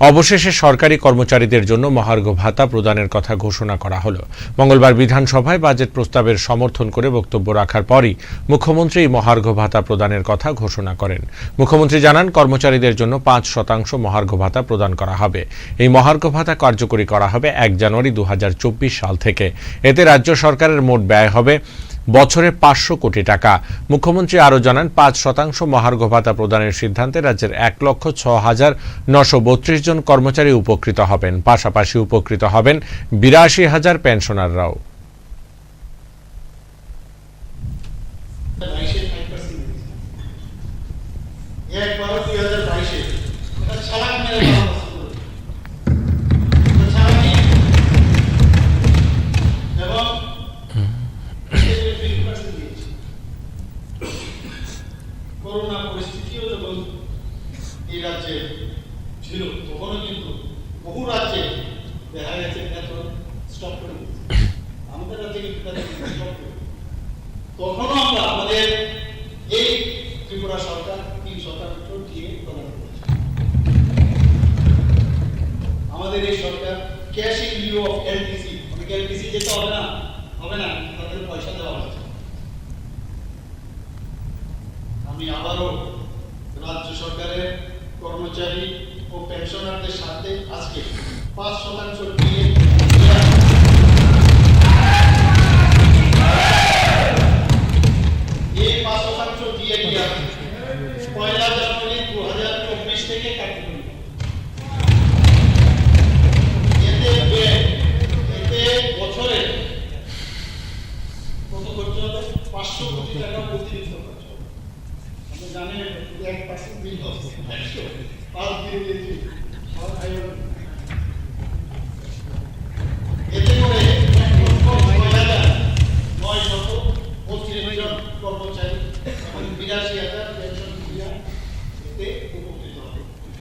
অবশেষে সরকারি কর্মচারীদের জন্য মহার্ঘ ভাতা প্রদানের কথা ঘোষণা করা হলো। মঙ্গলবার বিধানসভায় বাজেট প্রস্তাবের সমর্থন করে বক্তব্য রাখার পরই মুখ্যমন্ত্রী এই মহার্ঘ ভাতা প্রদানের কথা ঘোষণা করেন। মুখ্যমন্ত্রী জানান, কর্মচারীদের জন্য পাঁচ শতাংশ মহার্ঘ ভাতা প্রদান করা হবে। এই মহার্ঘ ভাতা কার্যকরী করা হবে এক জানুয়ারি দু হাজার চব্বিশ সাল থেকে। এতে রাজ্য সরকারের মোট ব্যয় হবে বছরে পাঁচশো কোটি টাকা। মুখ্যমন্ত্রী আরও জানান, পাঁচ শতাংশ মহার্ঘ ভাতা প্রদানের সিদ্ধান্তে রাজ্যের এক লক্ষ ছ হাজার নশো বত্রিশ জন কর্মচারী উপকৃত হবেন। পাশাপাশি উপকৃত হবেন বিরাশি হাজার পেনশনাররাও। বাইশের ফাইভ পার্সেন্ট এক বারো দুই হাজার করোনা পরিস্থিতিও যখন এই রাজ্যে ছিল, তখনও কিন্তু বহু রাজ্যে দেখা গেছে বেতন স্টপ করে। আমাদের রাজ্যে কিন্তু তখনও আমরা আমাদের এই ত্রিপুরা সরকার, তিন শতাংশ দিয়ে প্রদান করেছে। আমাদের এই সরকার cash in lieu of LTC LTC যেতে হবে না হবে না তাদের পয়সা দেওয়া হচ্ছে আমি আবারও রাজ্য সরকারের কর্মচারী ও পেনশনারদের সাথে আজকে পাঁচ শতাংশ দিয়ে পয়লা জানুয়ারি দু হাজার চব্বিশ থেকে এতে এতে বছরে পাঁচশো কোটি টাকা অতিরিক্ত জানেন এক পার্সেন্ট বিল হচ্ছে একশো। পাঁচ দিয়ে দিয়েছি। জন কর্মচারী। বিরাশি হাজার পেনশন উপকৃত